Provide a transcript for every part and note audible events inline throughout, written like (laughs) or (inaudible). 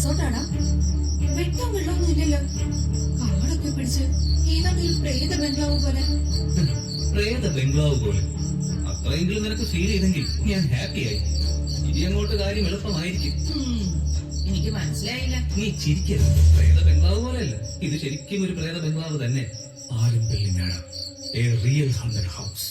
റിസോർട്ടാടാ വെട്ടം വെള്ളമൊന്നും ഇല്ലല്ലോ കാടൊക്കെ പിടിച്ച് ഏതാണ്ട് പ്രേത ബംഗ്ലാവ് പോലെ. പ്രേത ബംഗ്ലാവ് പോലെ. അത്രയെങ്കിലും നിനക്ക് ഫീൽ ചെയ്തെങ്കിൽ ഞാൻ ഹാപ്പിയായി ഇനി അങ്ങോട്ട് കാര്യം എളുപ്പമായിരിക്കും. എനിക്ക് മനസ്സിലായില്ല. നീ ചിരിക്കരുത്. പ്രേത ബംഗ്ലാവ് പോലെയല്ല. ഇത് ശരിക്കും ഒരു പ്രേത ബംഗ്ലാവ് തന്നെ. ആരും പെല്ലിനാണ് എ റിയൽ ഹൺഡ്രഡ് ഹൗസ്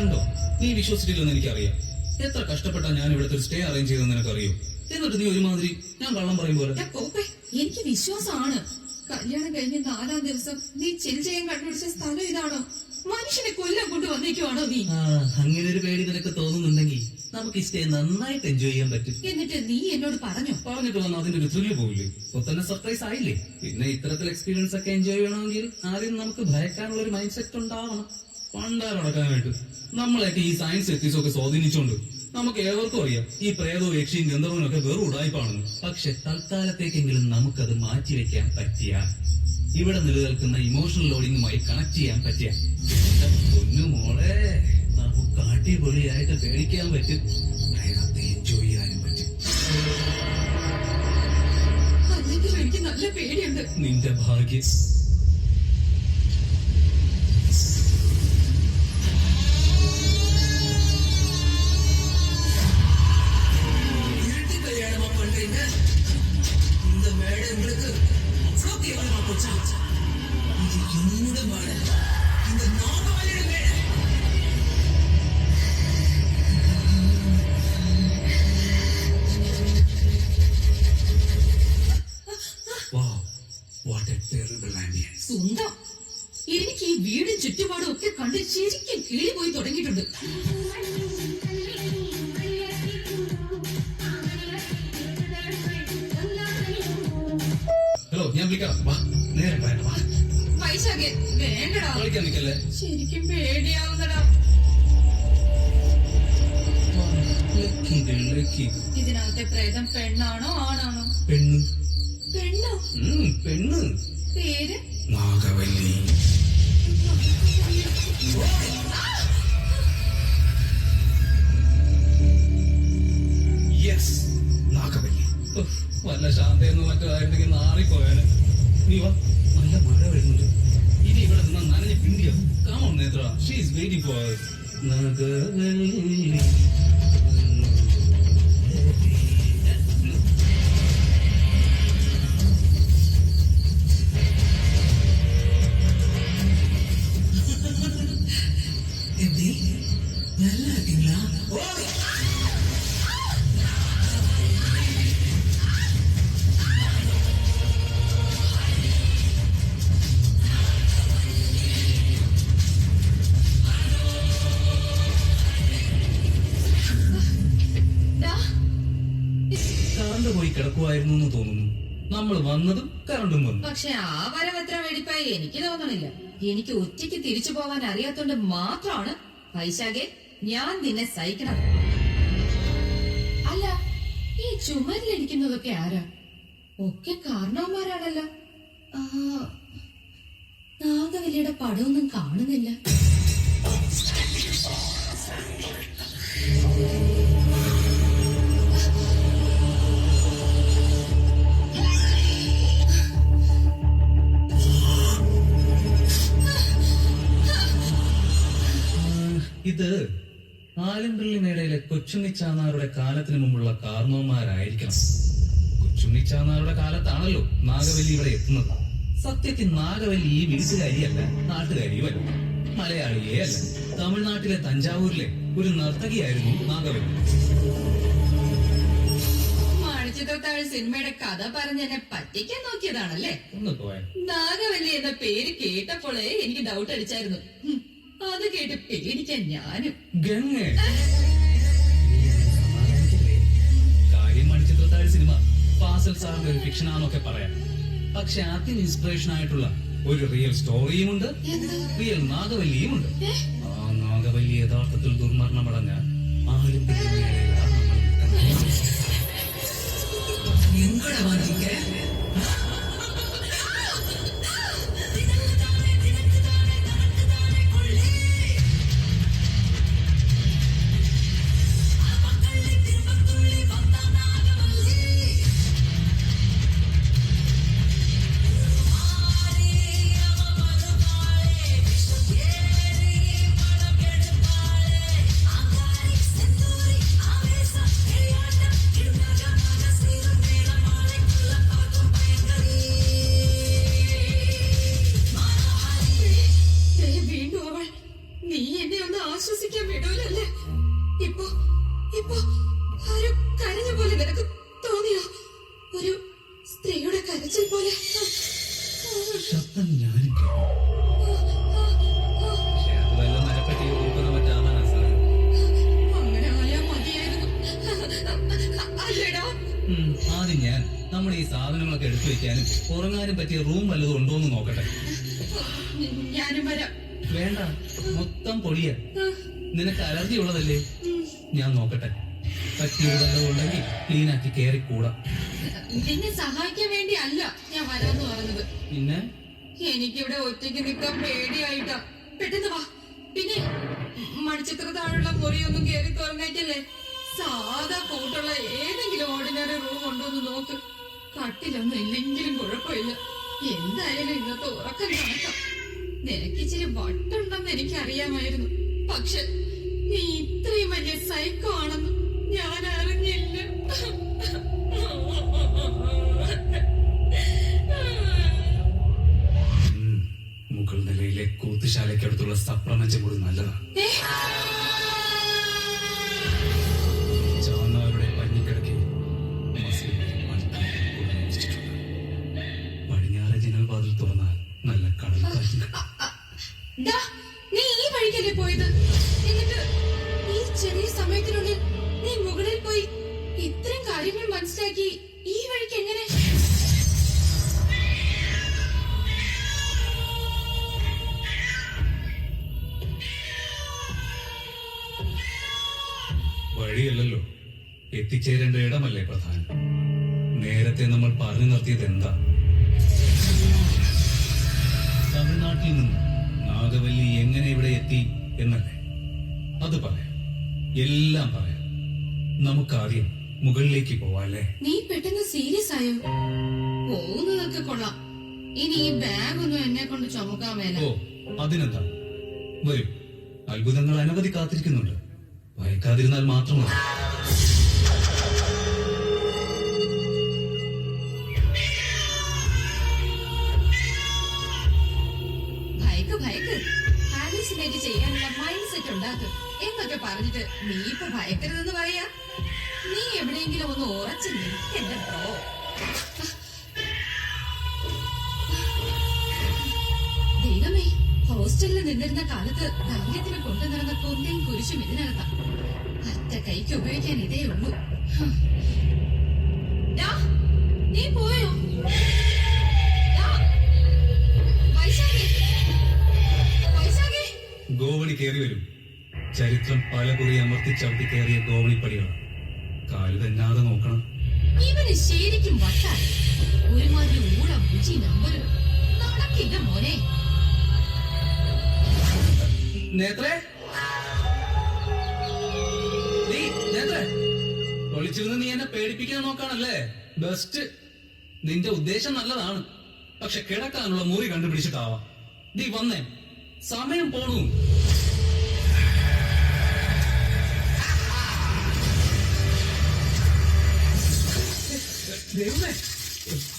കണ്ടോ? നീ വിശ്വസിച്ചില്ലെന്ന് എനിക്കറിയാം. എത്ര കഷ്ടപ്പെട്ടാ ഞാൻ ഇവിടുത്തെ ഒരു സ്റ്റേ അറേഞ്ച് ചെയ്തെന്ന് നിനക്കറിയോ? എന്നിട്ട് നീ ഒരുമാതിരി ഞാൻ കള്ളം പറയും പോലെ. പോപ്പേ, എനിക്ക് വിശ്വാസമാണ്. കല്യാണം കഴിഞ്ഞ നാലാം ദിവസം നീ ചിൽ ചെയ്യാൻ കണ്ടുപിടിച്ച സ്ഥലം ഇതാണോ? മനുഷ്യനെ കൊല്ലം കൊണ്ട് വന്നേക്കുവാണോ നീ? അങ്ങനെ ഒരു പേടി നിനക്ക് തോന്നുന്നുണ്ടെങ്കിൽ നമുക്ക് ഈ സ്റ്റേ നന്നായിട്ട് എൻജോയ് ചെയ്യാൻ പറ്റും. എന്നിട്ട് നീ എന്നോട് പറഞ്ഞു? പറഞ്ഞിട്ട് വന്ന അതിന്റെ ഒരു ത്രില്ല് പോവില്ലേ? ഒത്തന്നെ സർപ്രൈസ് ആയില്ലേ? പിന്നെ ഇത്തരത്തിൽ എക്സ്പീരിയൻസ് ഒക്കെ എൻജോയ് ചെയ്യണമെങ്കിൽ ആദ്യം നമുക്ക് ഭയക്കാനുള്ള ഒരു മൈൻഡ് സെറ്റ് ഉണ്ടാവണം. പണ്ടാരടക്കാനായിട്ട് നമ്മളെയൊക്കെ ഈ സയൻസ് എത്തിക്സ് ഒക്കെ സ്വാധീനിച്ചുകൊണ്ട് നമുക്ക് ഏവർക്കും അറിയാം ഈ പ്രേതവും യക്ഷിയും ഗന്ധർവനും ഒക്കെ വെറും ഉടായ്പാണെന്ന് പക്ഷെ തൽക്കാലത്തേക്കെങ്കിലും നമുക്കത് മാറ്റിവെക്കാൻ പറ്റിയ ഇവിടെ നിലനിൽക്കുന്ന ഇമോഷണൽ ലോഡിങ്ങുമായി കണക്ട് ചെയ്യാൻ പറ്റിയ പൊന്നു മോളെ നമുക്ക് അടിപൊളിയായിട്ട് പേടിക്കാൻ പറ്റും. പ്രേതത്തെ എൻജോയ് ചെയ്യാനും പറ്റും. നല്ല പേടിയുണ്ട്. നിന്റെ ഭാഗ്യം. സ്വന്തം എനിക്ക് ഈ വീടും ചുറ്റുപാടും ഒക്കെ കണ്ട് ശരിക്കും കീഴിൽ പോയി തുടങ്ങിയിട്ടുണ്ട്. വേണ്ടടാ. കളിക്കാൻ ശരിക്കും പേടിയാവുന്നടാ. ഇതിനകത്തെ പ്രേതം പെണ്ണാണോ ആണാണോ? പെണ്ണ്. പെണ്ണോ? പെണ്ണ്. പേര്? നാഗവല്ലി യെസ് നാഗവല്ലി വല്ല ശാന്തയെന്നോ മറ്റോ ആയിരുന്നെങ്കിൽ നാറിപ്പോയാന് നീ വാ. She's waiting for. കിടക്കുമായിരുന്നു എന്ന് തോന്നുന്നു. നമ്മൾ വന്നതും കറണ്ടും വന്നു. പക്ഷെ ആ വരവ് എത്ര വെടിപ്പായി എനിക്ക് തോന്നണില്ല. എനിക്ക് ഒറ്റയ്ക്ക് തിരിച്ചു പോകാൻ അറിയാത്തോണ്ട് മാത്രമാണ് വൈശാഖെ ഞാൻ നിന്നെ സഹിക്കണം. അല്ല ഈ ചുമരിലിരിക്കുന്നതൊക്കെ ആരാ? ഒക്കെ കാരണവന്മാരാണല്ലോ. നാഗവല്ലിയുടെ പടമൊന്നും കാണുന്നില്ല. ഇത് ആലമ്പിള്ളി മേടയിലെ കൊച്ചുണ്ണിച്ചാന്നാരുടെ കാലത്തിന് മുമ്പുള്ള കാർണവന്മാരായിരിക്കണം കൊച്ചുണ്ണി ചാന്നാറുടെ കാലത്താണല്ലോ നാഗവല്ലി ഇവിടെ എത്തുന്നത്. സത്യത്തിൽ നാഗവല്ലി ഈ വീട്ടുകാരിയല്ല നാട്ടുകാരിയുമല്ല. മലയാളിയേ അല്ല. തമിഴ്നാട്ടിലെ തഞ്ചാവൂരിലെ ഒരു നർത്തകിയായിരുന്നു നാഗവല്ലി. മാണിച്ചിത്രത്താഴ് സിനിമയുടെ കഥ പറഞ്ഞ് എന്നെ പറ്റിക്കാൻ നോക്കിയതാണല്ലേ? നാഗവല്ലി എന്ന പേര് കേട്ടപ്പോഴേ എനിക്ക് ഡൗട്ട് അടിച്ചായിരുന്നു. അത് കേട്ട് പേടിക്കാൻ ഞാനും. ഗംഗ. കാര്യം മണിച്ചിത്രത്താഴ് സിനിമ. ഫാസൽ സാറിന്റെ ഒരു ഫിക്ഷനാന്നൊക്കെ പറയാം. പക്ഷെ അതിന് ഇൻസ്പിറേഷൻ ആയിട്ടുള്ള ഒരു റിയൽ സ്റ്റോറിയും ഉണ്ട് റിയൽ നാഗവല്ലിയുമുണ്ട്. ആ നാഗവല്ലി യഥാർത്ഥത്തിൽ ദുർമരണമടഞ്ഞ ആരും പിന്നിലേലാണ് അല്ലേടാ ഉം, ആദ്യം ഞാൻ നമ്മൾ ഈ സാധനങ്ങളൊക്കെ എടുത്തു വെക്കാനും ഉറങ്ങാനും പറ്റിയ റൂം വല്ലതും ഉണ്ടോ എന്ന് നോക്കട്ടെ. ഞാനും വരാം. വേണ്ട മൊത്തം പൊടിയ നിനക്ക് അലർജി ഉള്ളതല്ലേ? ഞാൻ നോക്കട്ടെ. പറ്റിയ വല്ലതും ഉണ്ടെങ്കിൽ ക്ലീനാക്കി കയറി കൂടാ. നിന്നെ സഹായിക്കാൻ വേണ്ടി അല്ല ഞാൻ വരാന്ന് പറഞ്ഞത്. പിന്നെ? എനിക്കിവിടെ ഒറ്റയ്ക്ക് നിൽക്കാൻ പേടിയായിട്ടാ. പെട്ടെന്ന് വാ. പിന്നെ മണിച്ചിത്ര താഴുള്ള മുറിയൊന്നും കേറി തുറന്നേക്കല്ലേ? സാധാ കൂട്ടുള്ള ഏതെങ്കിലും ഓർഡിനറി റൂം ഉണ്ടോ എന്ന് നോക്ക്. കട്ടിലൊന്നും ഇല്ലെങ്കിലും കുഴപ്പമില്ല. എന്തായാലും ഇന്നത്തെ ഉറക്കം കണക്കാം നിനക്കിച്ചിരി വട്ടുണ്ടെന്ന് എനിക്കറിയാമായിരുന്നു. പക്ഷെ നീ ഇത്രയും വലിയ സൈക്കോ ആണെന്ന് ഞാൻ അറിഞ്ഞില്ല മുകൾ നിലയിലെ കൂത്തുശാലയ്ക്കടുത്തുള്ള സപ്രമഞ്ചം കൂടി നല്ലതാണ്. വഴിയല്ലല്ലോ. എത്തിച്ചേരേണ്ട ഇടമല്ലേ പ്രധാനം? നേരത്തെ നമ്മൾ പറഞ്ഞു നിർത്തിയത് എന്താ? തമിഴ്നാട്ടിൽ നിന്ന് നാഗവല്ലി എങ്ങനെ ഇവിടെ എത്തി എന്നല്ലേ? അത് പറയാം. എല്ലാം പറയാം. നമുക്കാദ്യം മുകളിലേക്ക് പോവാല്ലേ? നീ പെട്ടെന്ന് സീരിയസ് ആയോ? പോകുന്നതൊക്കെ കൊള്ളാം. ഇനി ഈ ബാഗ് ഒന്നും എന്നെ കൊണ്ട് ചുമക്കാൻ മേല. ഓ അതിനെന്താ? വരും. അത്ഭുതങ്ങൾ അനവധി കാത്തിരിക്കുന്നുണ്ട്. ഭയക്കാതിരുന്നാൽ മാത്രമാണ്. ചെയ്യാനുള്ള മൈൻഡ് എന്നൊക്കെ പറഞ്ഞിട്ട് നീ ഇപ്പൊ ഭയക്കരുതെന്ന് പറയാ? നീ എവിടെയെങ്കിലും ഒന്ന് ഉറച്ചു എന്റെ ഹോസ്റ്റലിൽ നിന്നിരുന്ന കാലത്ത് ധൈര്യത്തിന് കൊണ്ടു നടന്ന കൊന്തയും കുരിശും ഇതിനകത്താണ് അറ്റ കൈക്ക് ഉപയോഗിക്കാൻ ഇതേ ഉള്ളൂ. നീ പോയോ? ഗോവണി കയറി വരും. ചരിത്രം പല കുറി അമർത്തി ചവിട്ടി കയറിയ പടിയാണ്. കാൽ തന്നാതെ നോക്കണം. ഇവന് ശരിക്കും വട്ടായി. ഒരുമാതിരി ഊടാ ബുജി നമ്പറും നടക്കില്ല മോനെ. നേത്രേ? നീ നേത്രേ? ഒളിച്ചിരുന്ന് നീ എന്നെ പേടിപ്പിക്കാൻ നോക്കാണല്ലേ? ബെസ്റ്റ് നിന്റെ ഉദ്ദേശം നല്ലതാണ്. പക്ഷെ കിടക്കാനുള്ള മുറി കണ്ടുപിടിച്ചിട്ടാവാം. നീ വന്നേ. സമയം പോണു.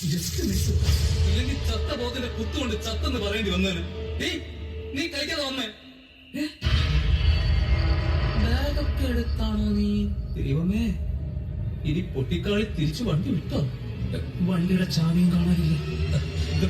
മിസ് ഇല്ലെങ്കിൽ ചത്ത പോത്തിന്റെ കുത്തുകൊണ്ട് ചത്തെന്ന് പറയേണ്ടി വന്നേന്. നീ നീ കഴിക്കാതെ വന്നേ. ബാഗൊക്കെ എടുത്താണോ നീ? ദൈവമേ ഇനി പൊട്ടിക്കാളി തിരിച്ചു വണ്ടി വിട്ടോ? വണ്ടിയുടെ ചാവിയും കാണാനില്ല? ഞാനിത്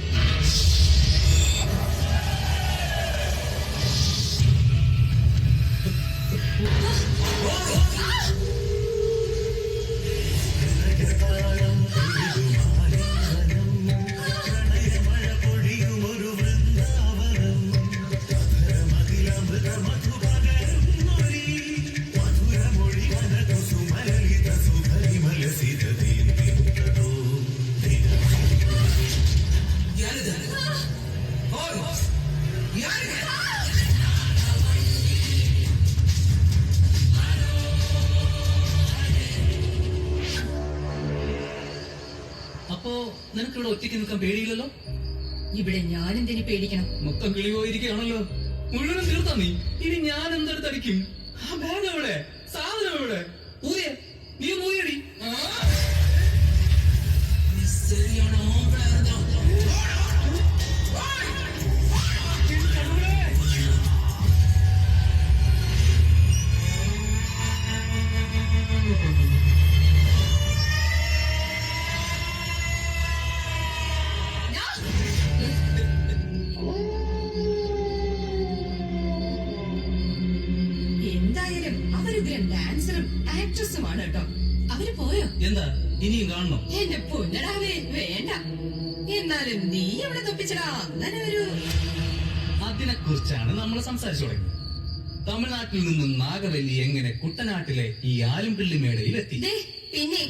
മൊത്തം കിളി പോയിരിക്കുകയാണല്ലോ മുഴുവനും തീർത്താ നീ. എന്നാലും തൊപ്പിച്ചടാ. അങ്ങനെ ഒരു അതിനെ കുറിച്ചാണ് നമ്മൾ സംസാരിച്ചു തുടങ്ങിയത്. തമിഴ്നാട്ടിൽ നിന്നും നാഗവല്ലി എങ്ങനെ കുട്ടനാട്ടിലെ ഈ ആലുംപിള്ളി മേടയിൽ എത്തി? പിന്നെ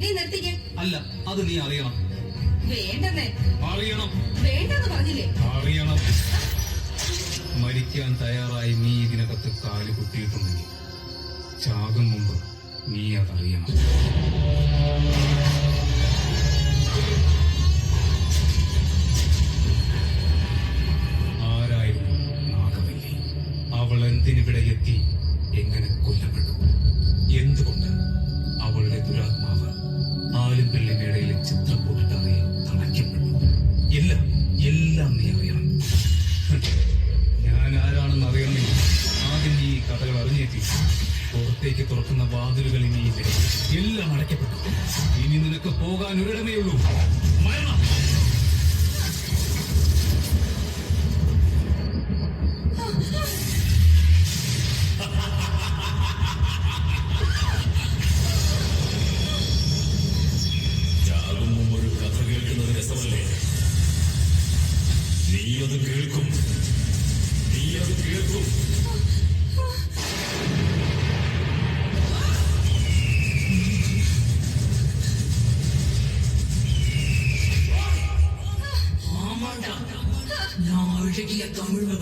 നീ നിർത്തിക്ക. അല്ല അത് നീ അറിയണം. വേണ്ടെന്നേ. അറിയണം. വേണ്ടെന്ന് പറഞ്ഞില്ലേ? അറിയണം. മരിക്കാൻ തയ്യാറായി നീ ഇതിനകത്ത് കാൽ കുത്തിയിട്ടുണ്ടെങ്കിൽ ചാകും മുമ്പ് നീ അതറിയണം. നീ അത് കേൾക്കും. നീ അത് കേൾക്കും. ആമാണ്ട ഞാൻ ഒഴുകിയ തമിഴ്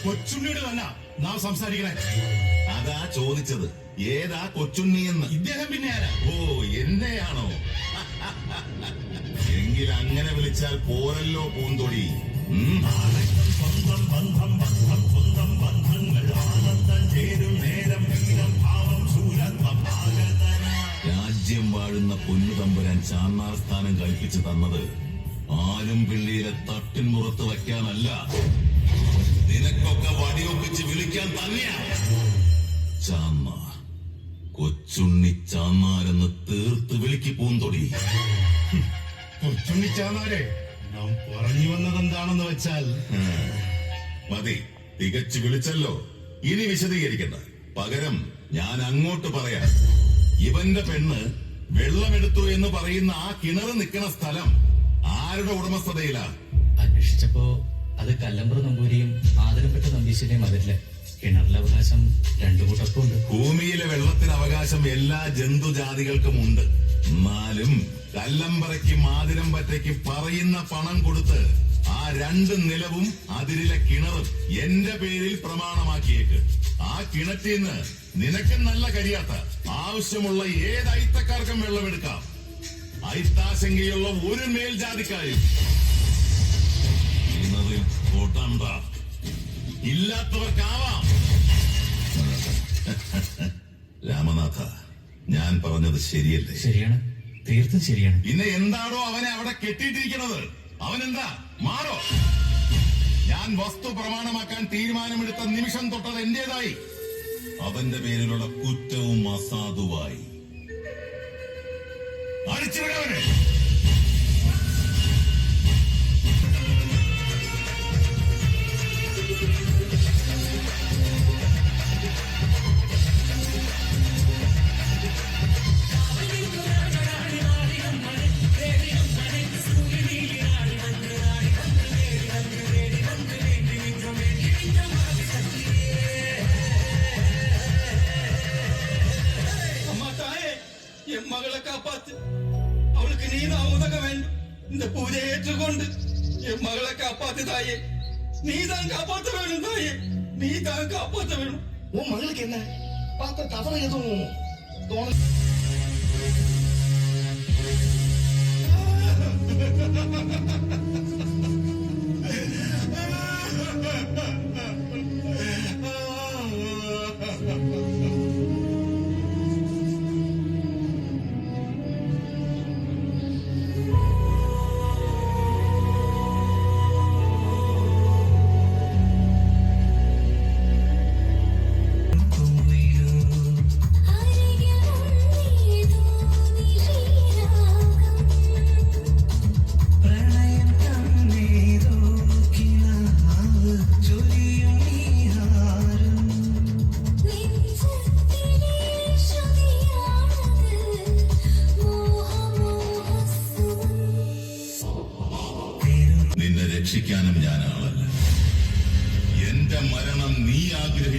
സംസാരിക്കുന്നത് കൊച്ചുണ്ണിയോട് തന്നെ നാം സംസാരിക്കണേ. അതാ ചോദിച്ചത്. ഏതാ കൊച്ചുണ്ണി എന്ന് ഇദ്ദേഹം പിന്നെ ആരാ? ഓ എന്നെയാണോ? എങ്കിൽ അങ്ങനെ വിളിച്ചാൽ പോരല്ലോ പൂന്തൊടി. ഉം. രാജ്യം വാഴുന്ന പൊന്നു തമ്പുരാൻ ചാന്നാർ സ്ഥാനം കഴിപ്പിച്ചു തന്നത് ആരും പിള്ളിയിലെ തട്ടിൻ പുറത്ത് വയ്ക്കാനല്ല. നിനക്കൊക്കെ വടിയൊപ്പിച്ച് വിളിക്കാൻ തന്നെയാ. കൊച്ചുണ്ണി ചാന്നാരെന്ന് തീർത്ത് വിളിക്ക് പൂന്തൊടി. കൊച്ചുണ്ണി ചാന്നാരെ നാം പറഞ്ഞു വന്നത് എന്താണെന്ന് വെച്ചാൽ മതി തികച്ചു വിളിച്ചല്ലോ. ഇനി വിശദീകരിക്കണ്ട. പകരം ഞാൻ അങ്ങോട്ട് പറയാം. ഇവന്റെ പെണ്ണ് വെള്ളമെടുത്തു എന്ന് പറയുന്ന ആ കിണർ നിൽക്കുന്ന സ്ഥലം ആരുടെ ഉടമസ്ഥതയിലാ? അന്വേഷിച്ചപ്പോ അത് കല്ലമ്പ്ര നമ്പൂരിയും ആദരപ്പെട്ട നമ്പീശിന്റെയും അതിരില്ല കിണറിലെ അവകാശം രണ്ടു കൂട്ടർക്കും ഉണ്ട് ഭൂമിയിലെ വെള്ളത്തിന് അവകാശം എല്ലാ ജന്തുജാതികൾക്കും ഉണ്ട്. എന്നാലും കല്ലമ്പറയ്ക്കും ആതിരമ്പറ്റയ്ക്കും പറയുന്ന പണം കൊടുത്ത് ആ രണ്ട് നിലവും അതിരിലെ കിണറും എന്റെ പേരിൽ പ്രമാണമാക്കിയേക്ക്. ആ കിണറ്റിൽ നിന്ന് നിനക്ക് നല്ല കരിയാത്ത ആവശ്യമുള്ള ഏത് അയിത്തക്കാർക്കും വെള്ളമെടുക്കാം. അയിത്താശങ്കയുള്ള ഒരു മേൽജാതിക്കാരും കിണറിൽ തൊടണ്ട ഇല്ലാത്തവർക്കാവാം. (laughs) രാമനാഥ ഞാൻ പറഞ്ഞത് ശരിയല്ലേ? ശരിയാണ്. തീർത്തും ശരിയാണ്. പിന്നെ എന്താണോ അവനെ അവിടെ കെട്ടിയിട്ടിരിക്കുന്നത്? അവനെന്താ? മാറോ? ഞാൻ വസ്തു പ്രമാണമാക്കാൻ തീരുമാനമെടുത്ത നിമിഷം തൊട്ടത് എന്റേതായി. അവന്റെ പേരിലുള്ള കുറ്റവും അസാധുവായി. അടിച്ചുവിടവനെ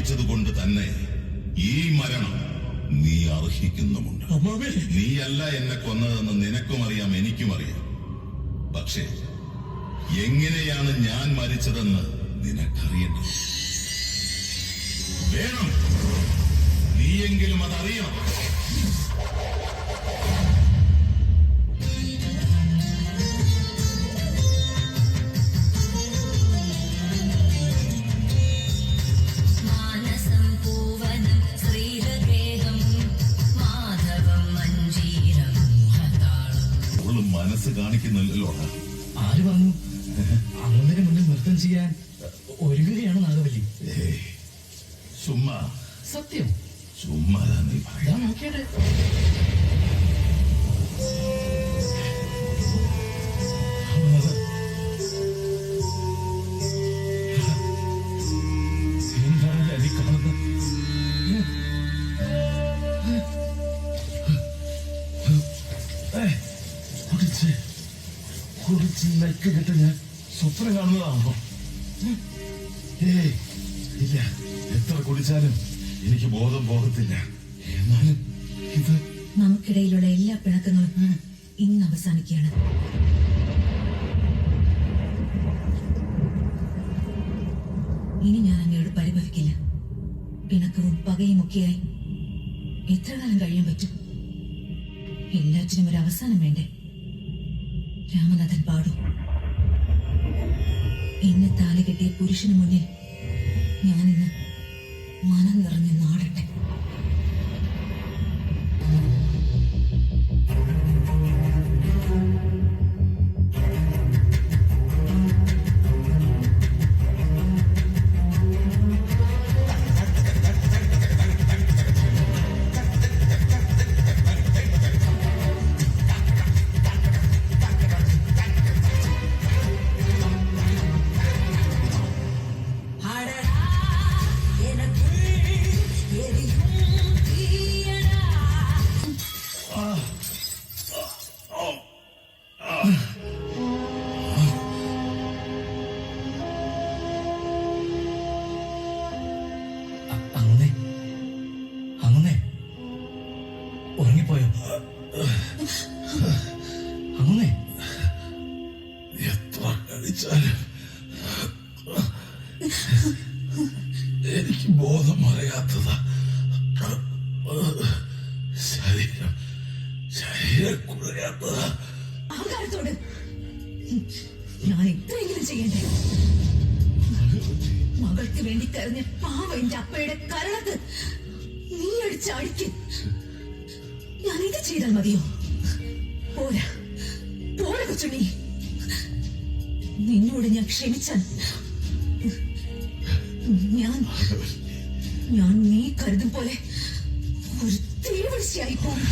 ആഗ്രഹിച്ചത് തന്നെ ഈ മരണം നീ അർഹിക്കുന്നുമുണ്ട്. നീയല്ല എന്നെ കൊന്നതെന്ന് നിനക്കും അറിയാം എനിക്കും അറിയാം പക്ഷേ എങ്ങനെയാണ് ഞാൻ മരിച്ചതെന്ന് നിനക്കറിയേണ്ടത് വേണം. നീയെങ്കിലും അതറിയണം. മനസ്സ് കാണിക്കുന്നില്ലല്ലോ ആര് പറഞ്ഞു? അങ്ങനെ മുന്നിൽ നൃത്തം ചെയ്യാൻ ഒരുങ്ങുകയാണ് നാഗവല്ലി. ചുമ്മാ. സത്യം. ചുമ്മാ നീ പറയാ ഞാൻ നോക്കിയാട്ടെ. കുടിച്ച് കിട്ടും കെട്ട് ഞാൻ സ്വപ്നം കാണുന്നതാണോ ഏയ് ഇല്ല. എത്ര കുടിച്ചാലും എനിക്ക് ബോധം പോകത്തില്ല. എന്നാലും ഇത് നമുക്കിടയിലുള്ള എല്ലാ പിണക്കങ്ങളും ഇന്ന് അവസാനിക്കുകയാണ്. ഇനി ഞാൻ അങ്ങയോട് പരിഭവിക്കില്ല. പിണക്കവും പകയും ഒക്കെയായി എത്ര കാലം കഴിയാൻ പറ്റും? എല്ലാറ്റിനും ഒരു അവസാനം വേണ്ടേ? രാമനാഥൻ പാടൂ. എന്നെ താലി കെട്ടിയ പുരുഷന് മുന്നിൽ ഞാനിന്ന് മനം നിറഞ്ഞ് ഞാൻ നീ കരുതും പോലെ ഒരു തീവിളിച്ചായി പോകും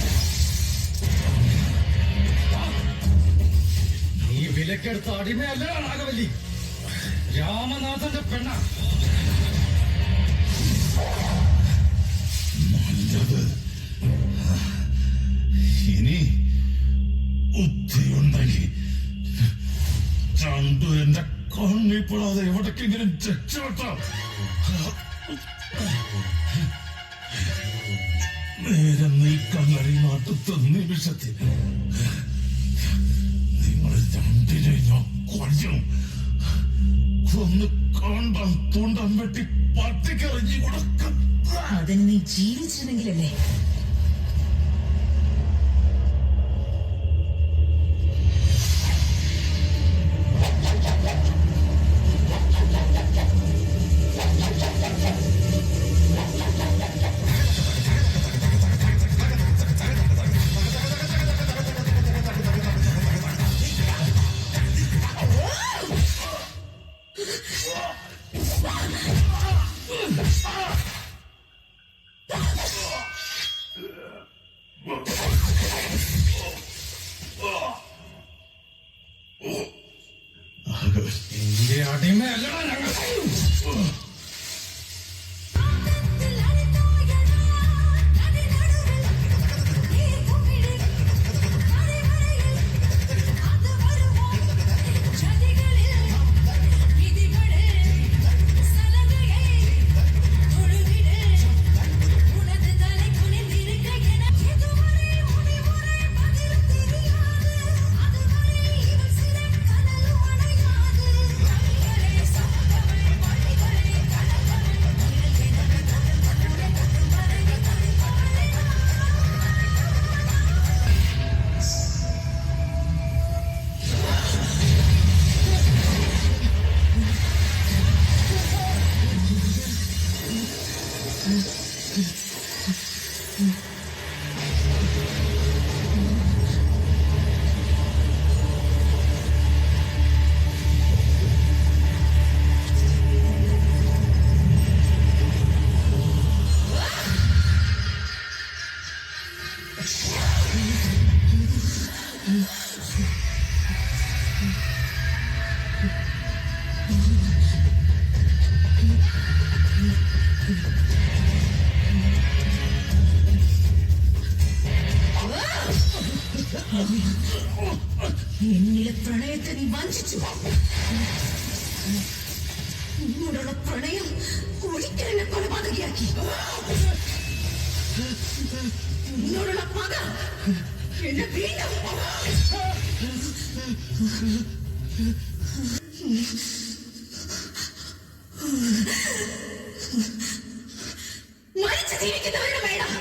നീ വിലക്കെടുത്ത അടിമയല്ല രാഘവല്ലി. രാമനാഥന്റെ പെണ്ണ. ഇനി ബുദ്ധിയുണ്ടെങ്കിൽ രണ്ടു എന്റെ എവിടേക്കെങ്കിലും രക്ഷപ്പെട്ടോ നേരെ നീക്കാൻ കഴിയുന്ന നിമിഷത്തിൽ നിങ്ങൾ രണ്ടിനെ ഞാൻ കൊല്ലും. കൊന്ന് കണ്ടം തുണ്ടം വെട്ടി പട്ടിക്കറിഞ്ഞു കൊടുക്കും അതിന് നീ ജീവിച്ചിരുന്നെങ്കിലല്ലേ? മരിച്ചു ജീവിക്കുന്നവരുടെ വേണം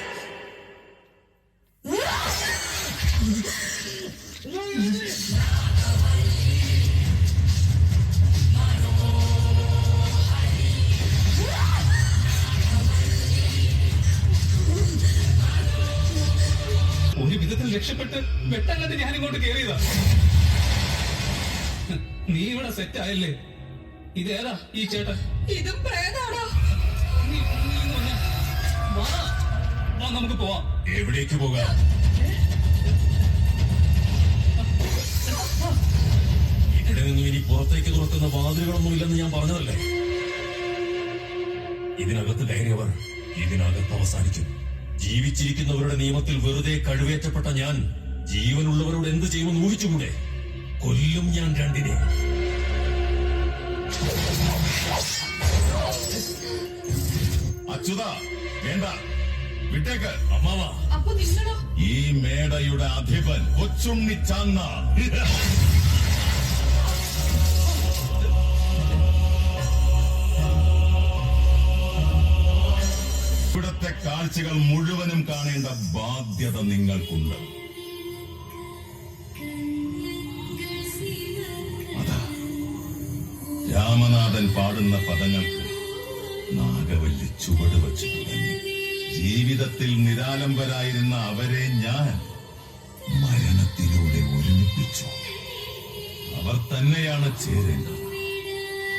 ഒരു വിധത്തിൽ രക്ഷപ്പെട്ട് വെട്ടം കണ്ട് ഞാൻ ഇങ്ങോട്ട് കയറിയതാ നീ ഇവിടെ സെറ്റ് ആയല്ലേ? ഇതേതാ ഈ ചേട്ടൻ? ഇതും പ്രേതാണോ വാ, നമുക്ക് പോവാം. എവിടേക്ക് പോകാം? ഇവിടെ നിന്നും ഇനി പുറത്തേക്ക് തുറക്കുന്ന വാതിലുകളൊന്നും ഇല്ലെന്ന് ഞാൻ പറഞ്ഞതല്ലേ? ഇതിനകത്ത് കയറിയവർ ഇതിനകത്ത് അവസാനിക്കും. ജീവിച്ചിരിക്കുന്നവരുടെ നിയമത്തിൽ വെറുതെ കഴിവേറ്റപ്പെട്ട ഞാൻ ജീവനുള്ളവരോട് എന്ത് ചെയ്യുമെന്ന് ഊഹിച്ചുകൂടെ? കൊല്ലും ഞാൻ രണ്ടിനെ. അച്യുത വേണ്ട. വിട്ടേക്ക്. അമ്മാവ അപ്പൊ നിങ്ങളോ ഈ മേടയുടെ അധിപൻ കൊച്ചുണ്ണിച്ചാന്ന ഇവിടത്തെ കാഴ്ചകൾ മുഴുവനും കാണേണ്ട ബാധ്യത നിങ്ങൾക്കുണ്ട്. രാമനാഥൻ പാടുന്ന പദങ്ങൾക്ക് നാഗവല്ലി ചുവട് വച്ചു തുടങ്ങി ജീവിതത്തിൽ നിരാലംബരായിരുന്ന അവരെ ഞാൻ മരണത്തിലൂടെ ഒരുമിപ്പിച്ചു അവർ തന്നെയാണ് ചേരേണ്ടത്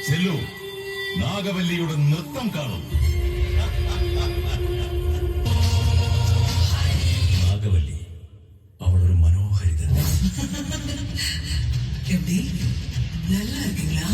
ചെല്ലു നാഗവല്ലിയുടെ നൃത്തം കാണും നാഗവല്ലി അവളൊരു മനോഹരിത எப்படி நல்லா இருக்கீங்களா